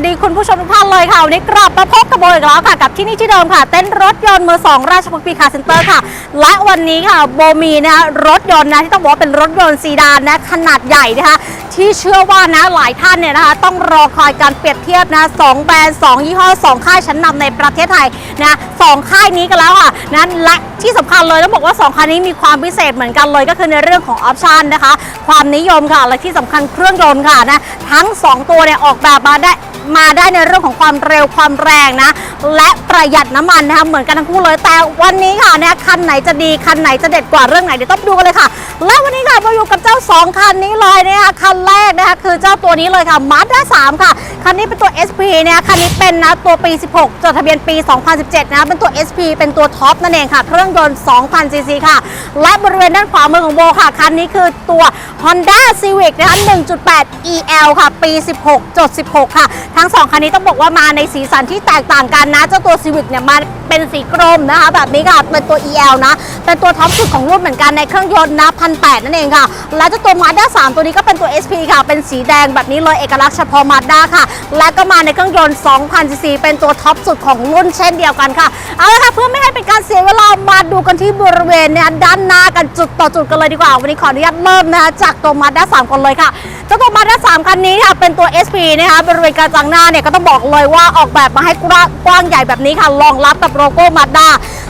สดีคุณผู้ชมทุกท่านเลยค่ะ วันนี้กลับมาพบกับโบอีกแล้วค่ะ กับที่นี่ที่เดิมค่ะ เต้นรถยนต์มือสองราชพฤกษ์ปีคาเซ็นเตอร์ค่ะ และวันนี้ค่ะโบมีนะรถยนต์นะที่ต้องบอกว่าเป็นรถยนต์ซีดานนะขนาดใหญ่นะคะ ที่เชื่อว่านะหลายท่านเนี่ยนะคะต้องรอคอยการเปรียบเทียบนะสองแบรนด์สองยี่ห้อสองค่ายชั้นนำในประเทศไทยนะสองค่ายนี้กันแล้วค่ะนะและที่สำคัญเลยต้องบอกว่าสองคันนี้มีความพิเศษเหมือนกันเลยก็คือในเรื่องของออปชันนะคะ ความนิยมค่ะและที่สำคัญเครื่องยนต์ค่ะนะทั้ง 2 ตัวเนี่ยออกแบบมาได้มาได้ในเรื่องของความเร็วความแรงนะ และประหยัดน้ำมันนะคะเหมือนกันทั้งคู่เลยแต่วันนี้ค่ะเนี่ยคันไหนจะดีคันไหนจะเด็ดกว่าเรื่องไหนเดี๋ยวต้องดูกันเลยค่ะ และวันนี้ค่ะมาอยู่กับเจ้า 2 คันนี้เลยเนะคะคันแรกนะคะคือเจ้าตัวนี้เลยค่ะ Mazda 3ค่ะ คันนี้เป็นตัว SP เนี่ยคันนี้เป็นนะตัวปี 16 จดทะเบียนปี 2017 นะเป็นตัว SP เป็นตัวท็อปนั่นเองค่ะ เครื่องยนต์2,000 ซีซีค่ะ และบริเวณด้านขวามือของโบค่ะ คันนี้คือตัว Honda Civic นะคะ1.8 EL ค่ะ ปี 16 จด 16 ค่ะ ทั้ง 2 คันนี้ต้องบอกว่ามาในสีสันที่แตกต่างกันนะ เจ้าตัว Civic เนี่ยมาเป็นสีกรมนะคะแบบนี้ค่ะ เป็นตัว EL นะ เป็นตัวท็อปสุดของรุ่นเหมือนกันในเครื่องยนต์นะ1,800นั่นเองค่ะ และเจ้าตัว Mazda 3ตัวนี้ก็เป็นตัว SP ค่ะ เป็นสีแดงแบบนี้เลยเอกลักษณ์เฉพาะ Mazda ค่ะ และก็มาในเครื่องยนต์ 2,000 ซีซี เป็นตัวท็อปสุดของรุ่นเช่นเดียวกันค่ะ เอาละค่ะเพื่อไม่ให้เป็นการเสียเวลา มาดูกันที่บริเวณเนี่ยด้านหน้ากันจุดต่อจุดกันเลยดีกว่า วันนี้ขออนุญาตเริ่มนะคะจากตัว Mazda 3กันเลยค่ะเจ้าตัว Mazda 3คันนี้ค่ะ เป็นตัว SP นะคะบริเวณกระจังหน้าเนี่ยก็ต้องบอกเลยว่าออกแบบมาให้กว้างใหญ่แบบนี้ค่ะรองรับกับโลโก้ Mazda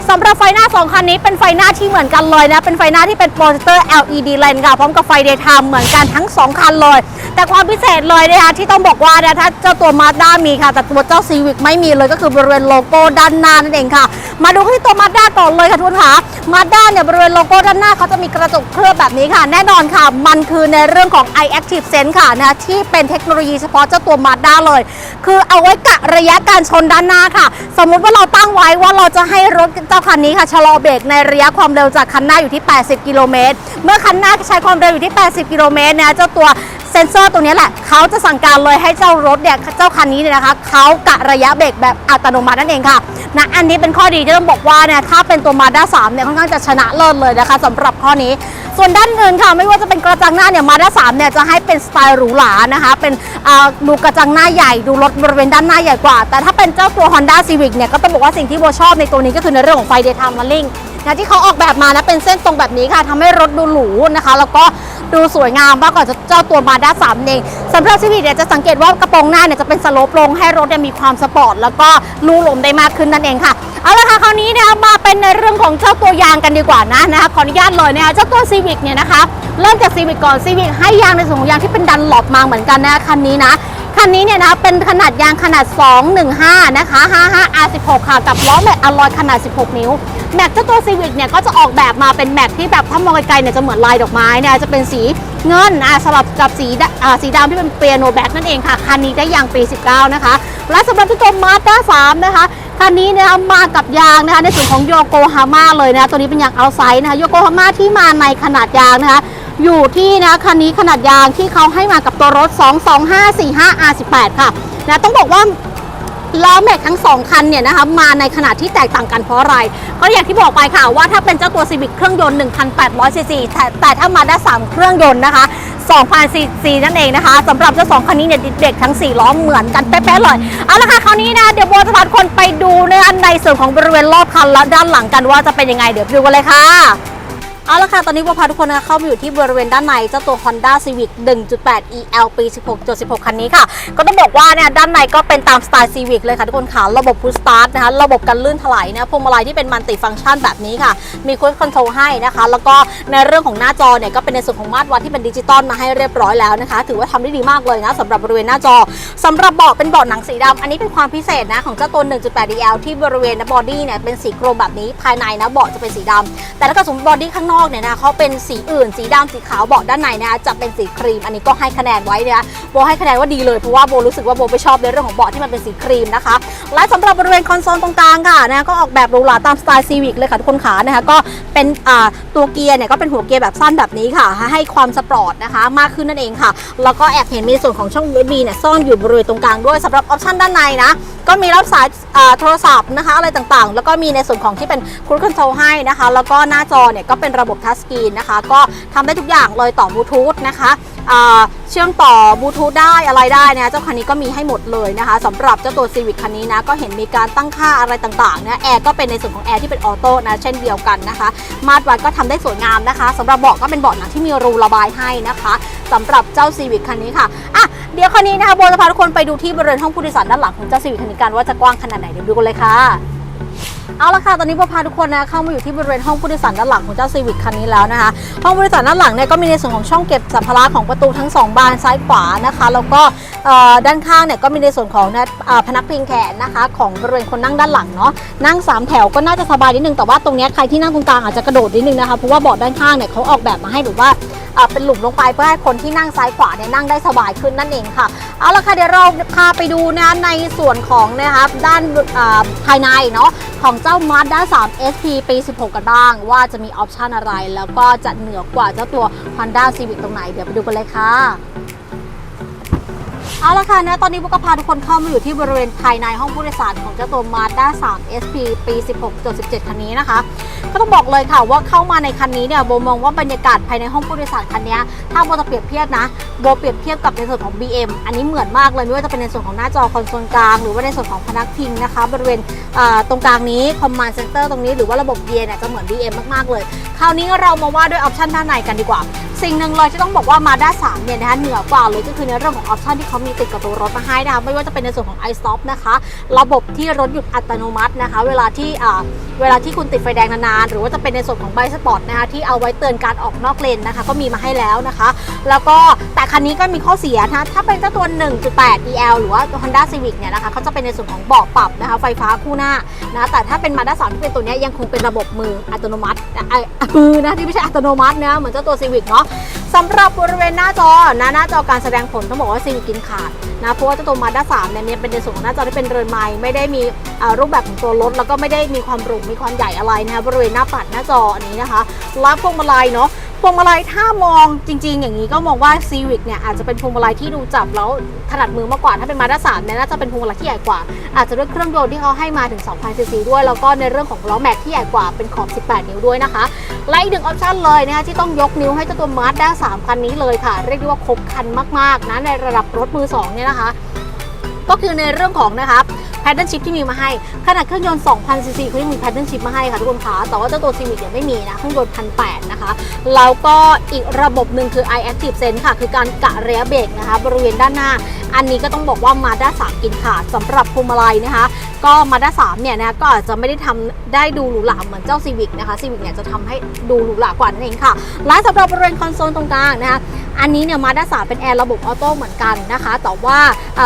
สำหรับไฟหน้า 2 คันนี้เป็นไฟหน้าที่เหมือนกันเลยนะ เป็นไฟหน้าที่เป็นโปรเจคเตอร์ LED lens ค่ะ พร้อมกับไฟ daytime เหมือนกันทั้ง 2 คันเลย แต่ความพิเศษเลยนะคะที่ต้องบอกว่าเนี่ยถ้าเจ้าตัว Mazda มีค่ะ แต่ตัวเจ้า Civic ไม่มีเลยก็คือบริเวณโลโก้ด้านหน้านั่นเองค่ะ มาดูที่ตัว Mazda ก่อนเลยค่ะทุกคนค่ะ Mazda เนี่ยบริเวณโลโก้ด้านหน้าเขาจะมีกระจกเคลือบแบบนี้ค่ะ แน่นอนค่ะ มันคือในเรื่องของ i Active Sense ค่ะนะที่เป็นเทคโนโลยีเฉพาะเจ้าตัว Mazda เลย คือเอาไว้กะระยะการชนด้านหน้าค่ะ สมมุติว่าเราตั้งไว้ว่าเราจะให้รถเจ้าคันนี้ค่ะชะลอเบรกในระยะความเร็วจากคันหน้าอยู่ที่ 80 กิโลเมตร เมื่อคันหน้าใช้ความเร็วอยู่ที่ 80 กิโลเมตรเนี่ยเจ้าตัวเซ็นเซอร์ตัวนี้แหละเขาจะสั่งการเลยให้เจ้ารถเนี่ยเจ้าคันนี้เนี่ยนะคะเขากะระยะเบรกแบบอัตโนมัตินั่นเองค่ะนะอันนี้เป็นข้อดีที่ต้องบอกว่าเนี่ยถ้าเป็นตัว Mazda 3เนี่ยค่อนข้างจะชนะเลิศเลยนะคะสำหรับข้อนี้ ส่วนด้านอื่นค่ะไม่ว่าจะเป็นกระจังหน้าเนี่ยมาด้า3เนี่ยจะให้เป็นสไตล์หรูหรานะคะเป็นดูกระจังหน้าใหญ่ดูรถบริเวณด้านหน้าใหญ่กว่า แต่ถ้าเป็นเจ้าตัว Honda Civic เนี่ยก็ต้องบอกว่าสิ่งที่โบชอบในตัวนี้ก็คือในเรื่องของไฟ daytime running นะที่เขาออกแบบมานะเป็นเส้นตรงแบบนี้ค่ะทำให้รถดูหรูนะคะ แล้วก็ดูสวยงามมากกว่าเจ้าตัวมาด้า3เองสำหรับ Civic เนี่ยจะสังเกตว่ากระโปรงหน้าเนี่ยจะเป็นสโลปลงให้รถเนี่ยมีความสปอร์ตแล้วก็ลูลมได้มากขึ้นนั่นเองค่ะเอาละค่ะคราวนี้นะคะมาเป็นในเรื่องของเจ้าตัวยางกันดีกว่านะนะคะขออนุญาตเลยนะคะเจ้าตัว Civic เนี่ยนะคะ เริ่มจาก Civic ก่อน Civic ให้ยางในส่วนของยางที่เป็นดันหลบมาเหมือนกันนะคันนี้นะ คันนี้เนี่ยนะเป็นขนาดยางขนาด 215 นะคะ 55 R16 ค่ะ กับล้อแม็กอลลอยขนาด 16 นิ้ว แม็กเจ้าตัว Civic เนี่ยก็จะออกแบบมาเป็นแม็กที่แบบถ้ามองไกลๆเนี่ยจะเหมือนลายดอกไม้เนี่ยจะเป็นสีเงินอะสลับกับสีดอ่าสีดำที่เป็นเปียโนแบ็กนั่นเองค่ะ คันนี้ได้ยางปี 19 นะคะ และสำหรับเจ้าตัว Mazda 3นะคะ คันนี้นะคะมากับยางนะคะในส่วนของโยโกฮาม่าเลยนะตัวนี้เป็นยางเอาไซด์นะคะโยโกฮาม่าที่มาในขนาดยางนะคะอยู่ที่นะคันนี้ขนาดยางที่เขาให้มากับตัวรถ 22545 R18 ค่ะนะต้องบอกว่าล้อแม็กทั้ง 2 คันเนี่ยนะคะมาในขนาดที่แตกต่างกันเพราะอะไร ก็อย่างที่บอกไปค่ะว่าถ้าเป็นเจ้าตัว Civic เครื่องยนต์1,800ซีซีแต่แต่ถ้ามาได้ 3 เครื่องยนต์นะคะ 2,000ซีซีนั่นเองนะคะสำหรับเจ้าสองคันนี้เนี่ยเด็กทั้ง 4 ล้อเหมือนกันเป๊ะๆเลยเอาละค่ะคราวนี้นะเดี๋ยวโบจะพาคนไปดูในอันในส่วนของบริเวณรอบคันและด้านหลังกันว่าจะเป็นยังไงเดี๋ยวไปดูกันเลยค่ะ เอาละค่ะ ตอนนี้บัวพาทุกคนนะคะเข้ามาอยู่ที่บริเวณด้านในเจ้าตัว Honda Civic 1.8 EL ปี 16.16 คันนี้ค่ะ ก็ต้องบอกว่าเนี่ยด้านในก็เป็นตามสไตล์ Civic เลยค่ะทุกคนค่ะ ระบบ Push Start นะคะ ระบบกันลื่นถลายนะพวงมาลัยที่เป็นมัลติฟังก์ชันแบบนี้ค่ะ มี Cruise Control ให้นะคะ แล้วก็ในเรื่องของหน้าจอเนี่ยก็เป็นในส่วนของมาตรวัดที่เป็นดิจิตอลมาให้เรียบร้อยแล้วนะคะ ถือว่าทำได้ดีมากเลยนะสำหรับบริเวณหน้าจอสำหรับเบาะเป็นเบาะหนังสีดำอันนี้เป็นความพิเศษนะของเจ้าตัว 1.8 EL ที่บริเวณบอดี้เนี่ยเป็นสีโครมแบบนี้ภายในนะเบาะจะเป็นสีดำแต่ถ้าเกิดสมมติบอดี้ข้างนอกเนี่ยนะเขาเป็นสีอื่น สีดำสีขาวเบาะด้านในนะคะจะเป็นสีครีม อันนี้ก็ให้คะแนนไว้นะคะโบให้คะแนนว่าดีเลยเพราะว่าโบรู้สึกว่าโบไม่ชอบในเรื่องของเบาะที่มันเป็นสีครีมนะคะและสำหรับบริเวณคอนโซลตรงกลางค่ะนะก็ออกแบบหรูหราตามสไตล์ซีวิกเลยค่ะทุกคนขานะคะก็เป็นตัวเกียร์เนี่ยก็เป็นหัวเกียร์แบบสั้นแบบนี้ค่ะ ให้ความสปอร์ตนะคะ มากขึ้นนั่นเองค่ะ แล้วก็แอบเห็นมีส่วนของช่อง USB เนี่ยซ่อนอยู่บริเวณตรงกลางด้วยสำหรับออปชันด้านในนะก็มีรับสายโทรศัพท์นะคะอะไรต่างๆ แล้วก็มีในส่วนของที่เป็นครู i คอนโทรลให้นะคะ แล้วก็หน้าจอเนี่ยก็เป็นระบบทัชสกรีนนะคะ ก็ทำได้ทุกอย่างเลยต่อบลูทูธนะคะเชื่อมต่อบลูทูธได้อะไรได้นะเจ้าคันนี้ก็มีให้หมดเลยนะคะสำหรับเจ้าตัว Civic คันนี้นะก็เห็นมีการตั้งค่าอะไรต่างๆนะแอร์ก็เป็นในส่วนของแอร์ที่เป็นออโต้นะเช่นเดียวกันนะคะ มาตรวัดก็ทำได้สวยงามนะคะสำหรับเบาะก็เป็นเบาะหนังที่มีรูระบายให้นะคะสำหรับเจ้า Civic คันนี้ค่ะอะ เดี๋ยวคันนี้นะคะโบจะพาทุกคนไปดูที่บริเวณห้องผู้โดยสารด้านหลังของเจ้าสิวิคันนี้กันว่าจะกว้างขนาดไหนเดี๋ยวดูกันเลยค่ะ เอาละค่ะตอนนี้โบพาทุกคนนะเข้ามาอยู่ที่บริเวณห้องผู้โดยสารด้านหลังของเจ้าซีวิคคันนี้แล้วนะคะห้องผู้โดยสารด้านหลังเนี่ยก็มีในส่วนของช่องเก็บสัมภาระของประตูทั้งสองบานซ้ายขวานะคะ แล้วก็ ด้านข้างเนี่ยก็มีในส่วนของพนักพิงแขนนะคะ ของบริเวณคนนั่งด้านหลังเนาะนั่งสามแถวก็น่าจะสบายนิดนึงแต่ว่าตรงนี้ใครที่นั่งตรงกลางอาจจะกระโดดนิดนึงนะคะเพราะว่าเบาะด้านข้างเนี่ยเขาออกแบบมาให้แบบว่าเป็นหลุมลงไปเพื่อให้คนที่นั่งซ้ายขวาเนี่ยนั่งได้สบายขึ้นนั่นเองค่ะ เอาละค่ะเดี๋ยวเราพาไปดูนะในส่วนของนะครับด้านภายในเนาะของเจ้า Mazda 3 SP ปี 16 กันบ้าง ว่าจะมีออปชันอะไร แล้วก็จะเหนือกว่าเจ้าตัว Honda Civic ตรงไหน เดี๋ยวไปดูกันเลยค่ะ เอาละค่ะนะตอนนี้บุกก็พาทุกคนเข้ามาอยู่ที่บริเวณภายในห้องผู้โดยสารของเจ้าตัว Mazda 3 SP ปี 16.17 คันนี้นะคะ ก็ต้องบอกเลยค่ะว่าเข้ามาในคันนี้เนี่ยโบมองว่าบรรยากาศภายในห้องผู้โดยสารคันนี้ถ้าโบจะเปรียบเทียบนะโบเปรียบเทียบกับในส่วนของ BM อันนี้เหมือนมากเลยไม่ว่าจะเป็นในส่วนของหน้าจอคอนโซลกลาง หรือว่าในส่วนของพนักพิงนะคะ บริเวณตรงกลางนี้ Command Center ตรงนี้หรือว่าระบบเกียร์เนี่ยจะเหมือน BM มากๆเลยคราวนี้เรามาว่าด้วยออปชันด้านในกันดีกว่า สิ่งหนึ่งเลยที่ต้องบอกว่ามาด้า3เนี่ยนะคะเหนือกว่าเลยก็คือในเรื่องของออปชันที่เขามีติดกับตัวรถมาให้นะคะไม่ว่าจะเป็นในส่วนของ iStop นะคะ ระบบที่รถหยุดอัตโนมัตินะคะ เวลาที่เวลาที่คุณติดไฟแดงนานๆหรือว่าจะเป็นในส่วนของไบสปอร์ตนะคะที่เอาไว้เตือนการออกนอกเลนนะคะ ก็มีมาให้แล้วนะคะ แล้วก็แต่คันนี้ก็มีข้อเสียนะถ้าเป็นเจ้าตัว 1.8 EL หรือว่า Honda Civic เนี่ยนะคะเขาจะเป็นในส่วนของเบาะปรับนะคะ ไฟฟ้าคู่หน้านะแต่ถ้าเป็นมาด้า3ที่เป็นตัวนี้ยังคงเป็นระบบมืออัตโนมัติอะอะมือนะที่ไม่ใช่อัตโนมัตินะเหมือนเจ้าตัว Civic เนาะ สำหรับบริเวณหน้าจอนะหน้าจอการแสดงผลต้องบอกว่าซิงกินขาดนะเพราะว่าเจ้าตัวมาด้าสามเนี่ยเป็นในส่วนของหน้าจอที่เป็นเรือนไม้ไม่ได้มีรูปแบบของตัวรถแล้วก็ไม่ได้มีความหรูมีความใหญ่อะไรนะคะบริเวณหน้าปัดหน้าจออันนี้นะคะรับพวงมาลัยเนาะ พวงมาลัยถ้ามองจริง ๆ อย่างนี้ก็มองว่าซีวิกเนี่ยอาจจะเป็นพวงมาลัยที่ดูจับแล้วถนัดมือมากกว่าถ้าเป็นมาด้า3เนี่ยน่าจะเป็นพวงมาลัยที่ใหญ่กว่า อาจจะด้วยเครื่องยนต์ที่เขาให้มาถึง2,000ซีซีด้วยแล้วก็ในเรื่องของล้อแม็กที่ใหญ่กว่าเป็นขอบ 18 นิ้วด้วยนะคะและอีกหนึ่งออปชันเลยนะคะที่ต้องยกนิ้วให้เจ้าตัว Mazda 3คันนี้เลยค่ะ เรียกได้ว่าครบคันมากๆนะในระดับรถมือ2เนี่ยนะคะ ก็คือในเรื่องของนะครับ แพดเดิลชิพที่มีมาให้ ขนาดเครื่องยนต์ 2,000 ซีซีเขายังมีแพดเดิลชิพมาให้ค่ะทุกคนคะแต่ว่าเจ้าตัว Civic เนี่ยไม่มีนะเครื่องยนต์1,800นะคะ แล้วก็อีกระบบหนึ่งคือ iActive Sense ค่ะ คือการกะระยะเบรกนะคะ บริเวณด้านหน้า อันนี้ก็ต้องบอกว่า Mazda 3กินขาดสำหรับพวงมาลัยนะคะ ก็ Mazda 3เนี่ยนะก็อาจจะไม่ได้ทำได้ดูหรูหราเหมือนเจ้า Civic นะคะ Civic เนี่ยจะทำให้ดูหรูหรากว่านั่นเองค่ะและสำหรับบริเวณคอนโซลตรงกลางนะคะ อันนี้เนี่ยมาด้าสาเป็นแอร์ระบบออโต้เหมือนกันนะคะแต่ว่า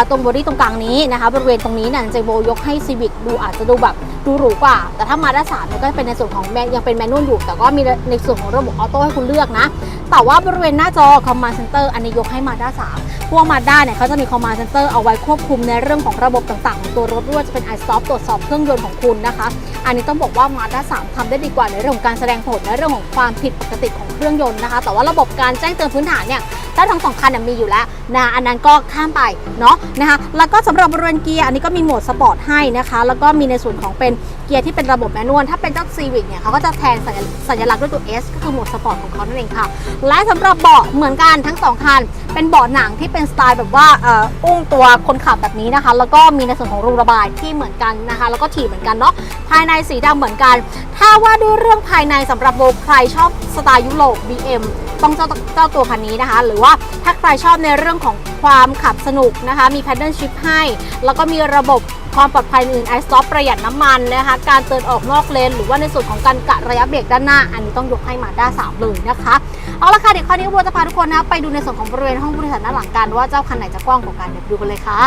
ตรงบอดี้ตรงกลางนี้นะคะบริเวณตรงนี้เนี่ยเจโบยกให้ซีวิคดูอาจจะดูแบบดูหรูกว่า แต่ถ้า Mazda 3เนี่ยก็เป็นในส่วนของแมยังเป็นแมนนวลอยู่ แต่ก็มีในส่วนของระบบออโต้ให้คุณเลือกนะ แต่ว่าบริเวณหน้าจอคอมมานด์เซ็นเตอันนี้ยกให้มาด้าสาม วกมาด้าเนี่ยเขาจะมีคอมมานด์เซนเตอร์เอาไว้ควบคุมในเรื่องของระบบต่างๆ ของตัวรถด้วยจะเป็นไอซอฟตรวจสอบเครื่องยนต์ของคุณนะคะ อันนี้ต้องบอกว่ามาด้าสามทำได้ดีกว่าในเรื่องของการแสดงผลในเรื่องของความผิดปกติของเครื่องยนต์นะคะ แต่ว่าระบบการแจ้งเตือนพื้นฐานเนี่ย ถ้ทั้งสองคันน่ยมีอยู่แล้วนะอันนั้นก็ข้ามไปเนาะนะคะแล้วก็สำหรับบริเวณเกียร์อันนี้ก็มีโหมดสปอร์ตให้นะคะแล้วก็มีในส่วนของเป็นเกียร์ที่เป็นระบบแมนนวลถ้าเป็นเจ้า Civic เนี่ยเขาก็จะแทนสัญสญลักษณ์ด้วยตัว S ก็คือโหมดสปอร์ตของเขานั่นเองค่ะและสำหรับเบาะเหมือนกันทั้งสองคันเป็นเบาะหนังที่เป็นสไตล์แบบว่าอ,อ,อุ้งตัวคนขับแบบนี้นะคะ แล้วก็มีในส่วนของรูระบายที่เหมือนกันนะคะ แล้วก็ถี่เหมือนกันเนาะภายในสีดำเหมือนกัน ถ้าว่าด้วยเรื่องภายในสำหรับโบใครชอบสไตล์ยุโรป BM ต้องเจ้าเจ้าตัวคันนี้นะคะ หรือว่าถ้าใครชอบในเรื่องของความขับสนุกนะคะ มี paddle shift ให้ แล้วก็มีระบบความปลอดภัยอื่น i stop ประหยัดน้ำมันนะคะ การเตือนออกนอกเลน หรือว่าในส่วนของการกะระยะเบรกด้านหน้า อันนี้ต้องยกให้มาด้า3เลยนะคะ เอาละค่ะ เดี๋ยวคราวนี้โบจะพาทุกคนนะไปดูในส่วนของบริเวณห้องผู้โดยสารด้านหลังกันว่าเจ้าคันไหนจะกว้างกว่ากันเดี๋ยวดูกันเลยค่ะ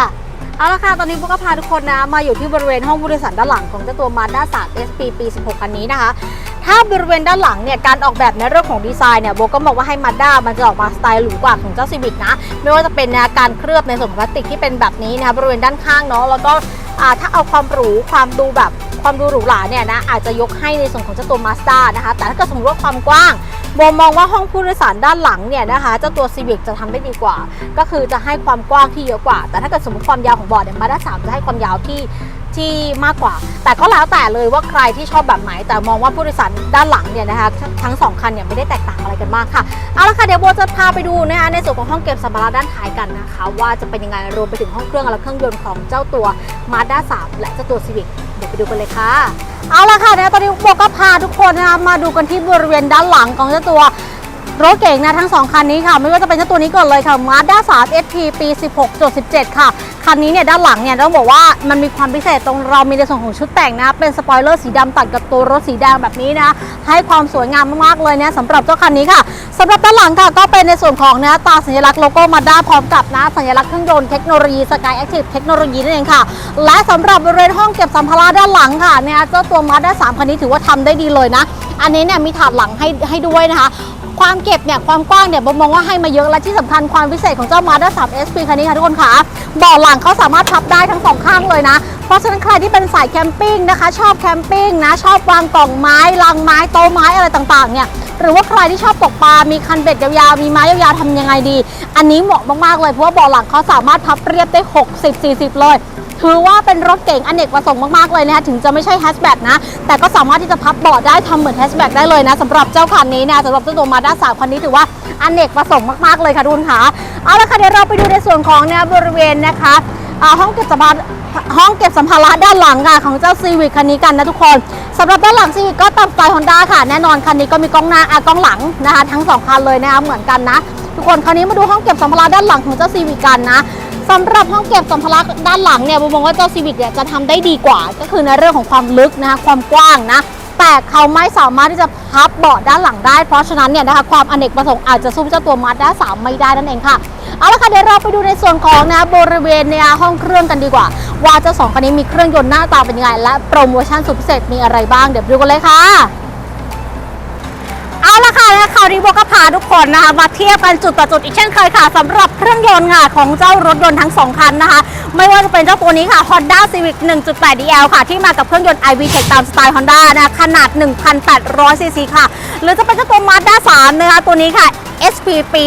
เอาละค่ะ ตอนนี้โบก็พาทุกคนนะ มาอยู่ที่บริเวณห้องผู้โดยสารด้านหลังของเจ้าตัว Mazda 3 SP ปี 16 คันนี้นะคะ ถ้าบริเวณด้านหลังเนี่ยการออกแบบในเรื่องของดีไซน์เนี่ยโบก็บอกว่าให้ Mazda มันจะออกมาสไตล์หรูกว่าของเจ้า Civic นะ ไม่ว่าจะเป็นนะการเคลือบในส่วนของพลาสติกที่เป็นแบบนี้นะคะบริเวณด้านข้างเนาะแล้วก็อ่าถ้าเอาความหรูความดูแบบความดูหรูหราเนี่ยนะอาจจะยกให้ในส่วนของเจ้าตัว Mazda นะคะ แต่ถ้าเกิดสมมติว่าความกว้างโบมองว่าห้องผู้โดยสารด้านหลังเนี่ยนะคะเจ้าตัว Civic จะทำได้ดีกว่า ก็คือจะให้ความกว้างที่เยอะกว่า แต่ถ้าเกิดสมมติความยาวของเบาะเนี่ยมาด้าสามจะให้ความยาวที่ ที่มากกว่า แต่ก็แล้วแต่เลยว่าใครที่ชอบแบบไหน แต่มองว่าผู้โดยสารด้านหลังเนี่ยนะคะทั้งสองคันเนี่ยไม่ได้แตกต่างอะไรกันมากค่ะเอาละค่ะเดี๋ยวโบจะพาไปดูนะคะในส่วนของห้องเก็บสัมภาระด้านท้ายกันนะคะ ว่าจะเป็นยังไงรวมไปถึงห้องเครื่องและเครื่องยนต์ของเจ้าตัว Mazda 3 และเจ้าตัว Civic เดี๋ยวไปดูกันเลยค่ะเอาละค่ะนะตอนนี้โบก็พาทุกคนนะคะมาดูกันที่บริเวณด้านหลังของเจ้าตัว รถเก่งนะทั้ง 2 คันนี้ค่ะ ไม่ว่าจะเป็นเจ้าตัวนี้ก่อนเลยค่ะ Mazda 3 SP ปี 16.17 ค่ะ คันนี้เนี่ยด้านหลังเนี่ยต้องบอกว่ามันมีความพิเศษตรงเรามีในส่วนของชุดแต่งนะ เป็นสปอยเลอร์สีดำตัดกับตัวรถสีแดงแบบนี้นะ ให้ความสวยงามมากๆเลยเนี่ยสำหรับเจ้าคันนี้ค่ะสำหรับด้านหลังค่ะก็เป็นในส่วนของเนะตราสัญลักษณ์โลโก้ Mazda พร้อมกับนะสัญลักษณ์เครื่องยนต์เทคโนโลยี Sky Active เทคโนโลยีนั่นเองค่ะ และสำหรับบริเวณห้องเก็บสัมภาระด้านหลังค่ะเนี่ยเจ้าตัว Mazda 3คันนี้ถือว่าทำได้ดีเลยนะ อันนี้เนี่ยมีถาดหลังให้ให้ด้วยนะคะ ความเก็บเนี่ยความกว้างเนี่ยผมมองว่าให้มาเยอะและที่สำคัญความพิเศษของเจ้า Mazda 3 SP คันนี้ค่ะทุกคนค่ะเบาะหลังเขาสามารถพับได้ทั้งสองข้างเลยนะ เพราะฉะนั้นใครที่เป็นสายแคมปิ้งนะคะ ชอบแคมปิ้งนะ ชอบวางกล่องไม้ลังไม้โต๊ะไม้อะไรต่างๆเนี่ยหรือว่าใครที่ชอบตกปลา มีคันเบ็ดยาวๆ มีไม้ยาวๆทำยังไงดี อันนี้เหมาะมากๆเลย เพราะว่าบาะหลังเขาสามารถพับเรียบได้ 60-40 เลย ถือว่าเป็นรถเก๋งอเนกประสงค์มากๆเลยนะคะถึงจะไม่ใช่แฮชแบ็กนะ แต่ก็สามารถที่จะพับเบาะได้ทำเหมือนแฮชแบ็กได้เลยนะสำหรับเจ้าคันนี้นะสำหรับเจ้าตัวมาด้าสามคันนี้ถือว่าอเนกประสงค์มากๆเลยค่ะทุกคนค่ะเอาละค่ะเดี๋ยวเราไปดูในส่วนของเนี่ยบริเวณนะคะห้องเก็บสัมภาระห้องเก็บสัมภาระด้านหลังค่ะของเจ้าซีวิคคันนี้กันนะทุกคนสำหรับด้านหลังซีวิคก็ตามสไตล์ฮอนด้าค่ะ แน่นอนคันนี้ก็มีกล้องหน้าอะกล้องหลังนะคะ ทั้งสองคันเลยนะคะเหมือนกันนะ ทุกคนคราวนี้มาดูห้องเก็บสัมภาระด้านหลังของเจ้าซีวิคกันนะ สำหรับห้องเก็บสัมภาระด้านหลังเนี่ยผมมองว่าเจ้าซีวิกเนี่ยจะทำได้ดีกว่า ก็คือในเรื่องของความลึกนะคะความกว้างนะแต่เขาไม่สามารถที่จะพับเบาะด้านหลังได้ เพราะฉะนั้นเนี่ยนะคะความอเนกประสงค์อาจจะสู้เจ้าตัวมาด้าสามไม่ได้นั่นเองค่ะ เอาละค่ะเดี๋ยวเราไปดูในส่วนของนะบริเวณเนี่ยห้องเครื่องกันดีกว่า ว่าเจ้าสองคันนี้มีเครื่องยนต์หน้าตาเป็นยังไง และโปรโมชั่นสุดพิเศษมีอะไรบ้างเดี๋ยวไปดูกันเลยค่ะ วนี้โบก็พาทุกคนนะคะมาเทียบกันจุดต่อจุดอีกเช่นเคยค่ะสำหรับเครื่องยนต์ค่ะของเจ้ารถยนต์ทั้งสองคันนะคะ ไม่ว่าจะเป็นเจ้าตัวนี้ค่ะ Honda Civic 1.8 DL ค่ะ ที่มากับเครื่องยนต์ iVTEC ตามสไตล์ Honda นะขนาด 1,800 ซีซีค่ะ หรือจะเป็นเจ้าตัว Mazda 3 นะคะ ตัวนี้ค่ะ SP ปี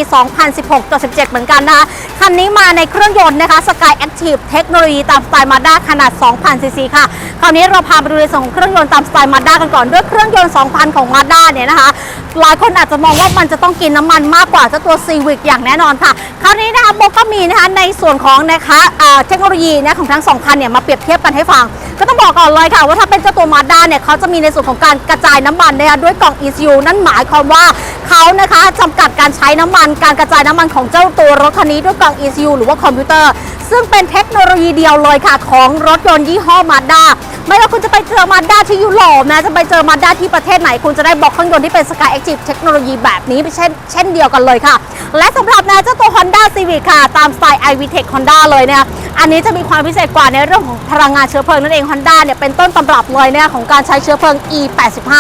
2016-17 เหมือนกันนะคะ คันนี้มาในเครื่องยนต์นะคะ Sky Active เทคโนโลยีตามสไตล์ Mazda ขนาด 2,000 ซีซีค่ะ คราวนี้เราพาไปดูในส่วนของเครื่องยนต์ตามสไตล์ Mazda กันก่อนด้วยเครื่องยนต์ 2,000 ของ Mazda เนี่ยนะคะหลายคนอาจจะมองว่ามันจะต้องกินน้ำมันมากกว่าเจ้าตัว Civic อย่างแน่นอนค่ะ คราวนี้นะคะโบก็มีนะคะในส่วนของนะคะเทคโนโลยีนะของทั้งสองคันเนี่ยมาเปรียบเทียบกันให้ฟัง ก็ต้องบอกก่อนเลยค่ะ ว่าถ้าเป็นเจ้าตัว Mazda เนี่ยเขาจะมีในส่วนของการกระจายน้ำมันนะคะด้วยกล่อง ECU นั่นหมายความว่าเขานะคะจำกัดการใช้น้ำมัน การกระจายน้ำมันของเจ้าตัวรถคันนี้ด้วยกล่อง ECU หรือว่าคอมพิวเตอร์ ซึ่งเป็นเทคโนโลยีเดียวเลยค่ะของรถยนต์ยี่ห้อ Mazda ไม่ว่าคุณจะไปเจอ Mazda ที่ยุโรปนะ จะไปเจอ Mazda ที่ประเทศไหน คุณจะได้บล็อกเครื่องยนต์ที่เป็น Sky Active เทคโนโลยีแบบนี้เช่นเช่นเดียวกันเลยค่ะ และสำหรับนะเจ้าตัว Honda Civic ค่ะ ตามสไตล์ iVTEC Honda เลยเนี่ยอันนี้จะมีความพิเศษกว่าในเรื่องของพลังงานเชื้อเพลิงนั่นเอง Honda เนี่ยเป็นต้นตำรับเลยเนี่ยของการใช้เชื้อเพลิง E85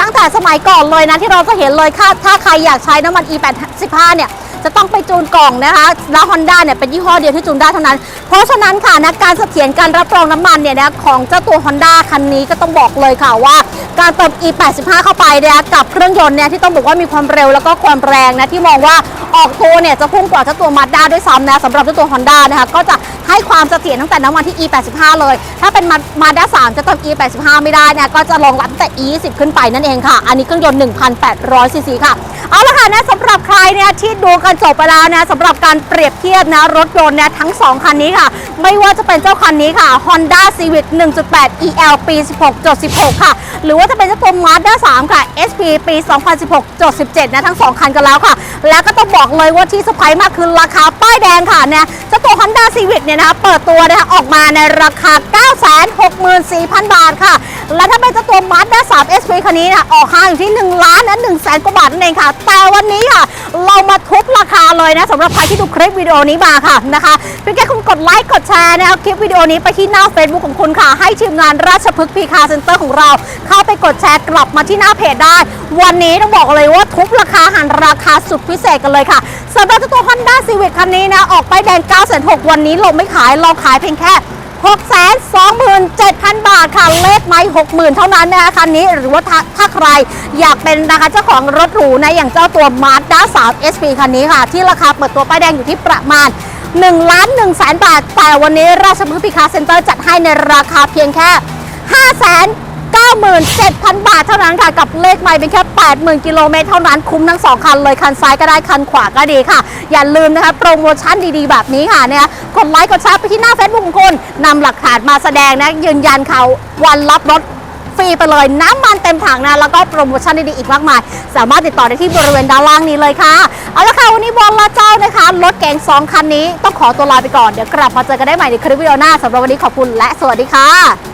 ตั้งแต่สมัยก่อนเลยนะที่เราจะเห็นเลยค่ะถ้าใครอยากใช้น้ำมัน E85 เนี่ย จะต้องไปจูนกล่องนะคะแล้วฮอนด้าเนี่ยเป็นยี่ห้อเดียวที่จูนได้เท่านั้น เพราะฉะนั้นค่ะนะการเสถียรการรับรองน้ำมันเนี่ยนะของเจ้าตัว Honda คันนี้ก็ต้องบอกเลยค่ะว่า การเติม E85 เข้าไปเนี่ยกับเครื่องยนต์เนี่ยที่ต้องบอกว่ามีความเร็วแล้วก็ความแรงนะที่มองว่าออกตัวเนี่ยจะพุ่งกว่าเจ้าตัวมาด้าด้วยซ้ำนะสำหรับเจ้าตัว Honda นะคะก็จะ ให้ความเสถียรตั้งแต่น้ำมันที่ E85 เลย ถ้าเป็น Mazda 3จะเติม E85 ไม่ได้เนี่ยก็จะรองรับตั้งแต่ E20 ขึ้นไปนั่นเองค่ะ อันนี้เครื่องยนต์1,800ซีซีค่ะ เอาละค่ะนะสำหรับใครเนี่ยที่ดูกันจบไปแล้วนะสำหรับการเปรียบเทียบนะรถยนต์เนี่ยทั้ง 2 คันนี้ค่ะ ไม่ว่าจะเป็นเจ้าคันนี้ค่ะ Honda Civic 1.8 EL ปี 16.16 ค่ะ หรือว่าจะเป็นเจ้าตัว Mazda 3 ค่ะ SP ปี 2016.17 นะทั้ง 2 คันกันแล้วค่ะ แล้วก็ต้องบอกเลยว่าที่เซอร์ไพรส์มากคือราคาป้ายแดงค่ะเนี่ย ตัว Honda Civic เนี่ยนะคะเปิดตัวนะคะออกมาในราคา 964,000 บาทค่ะ และถ้าเป็นเจ้าตัว Mazda 3 SP คันนี้นะออกห้างอยู่ที่1ล้านและ1แสนกว่าบาทนั่นเองค่ะ แต่วันนี้ค่ะ เรามาทุบราคาเลยนะสำหรับใครที่ดูคลิปวิดีโอนี้มาค่ะนะคะเพียงแค่คุณกดไลค์กดแชร์นะคะคลิปวิดีโอนี้ไปที่หน้า Facebook ของคุณค่ะ ให้ทีมงานราชพฤกษ์พีคาเซ็นเตอร์ของเรา เข้าไปกดแชร์กลับมาที่หน้าเพจได้ วันนี้ต้องบอกเลยว่าทุบราคาหันราคาสุดพิเศษกันเลยค่ะสำหรับเจ้าตัว Honda Civic คันนี้นะออกไปแดง9 6 0 0วันนี้เราไม่ขายเราขายเพียงแค่ 627,000 บาทค่ะ เลขไม้60,000 เท่านั้นนะคะคันนี้หรือว่าถ้าถ้าใครอยากเป็นนะคะเจ้าของรถหรูนะอย่างเจ้าตัว Mazda 3 SP คันนี้ค่ะ ที่ราคาเปิดตัวป้ายแดงอยู่ที่ประมาณ1ล้าน1แสนบาท แต่วันนี้ราชพฤกษ์พิคาเซ็นเตอร์จัดให้ในราคาเพียงแค่ 5 0 0 0 0 97,000 บาทเท่านั้นค่ะ กับเลขใหม่เป็นแค่ 80,000 กิโลเมตรเท่านั้นคุ้มทั้ง 2 คันเลย คันซ้ายก็ได้ คันขวาก็ดีค่ะ อย่าลืมนะคะโปรโมชั่นดีๆ แบบนี้ค่ะเนี่ยกดไลค์กดแชร์ไปที่หน้าเฟซบุ๊กของคุณนำหลักฐานมาแสดงนะยืนยันเขาวันรับรถฟรีไปเลยน้ำมันเต็มถังนะ แล้วก็โปรโมชั่นดีๆอีกมากมาย สามารถติดต่อได้ที่บริเวณด้านล่างนี้เลยค่ะ เอาละค่ะ วันนี้บอลละเจ้านะคะ รถเก๋ง2 คันนี้ ต้องขอตัวลาไปก่อน เดี๋ยวกลับมาเจอกันได้ใหม่ในคลิปวิดีโอหน้าสำหรับวันนี้ขอบคุณและสวัสดีค่ะ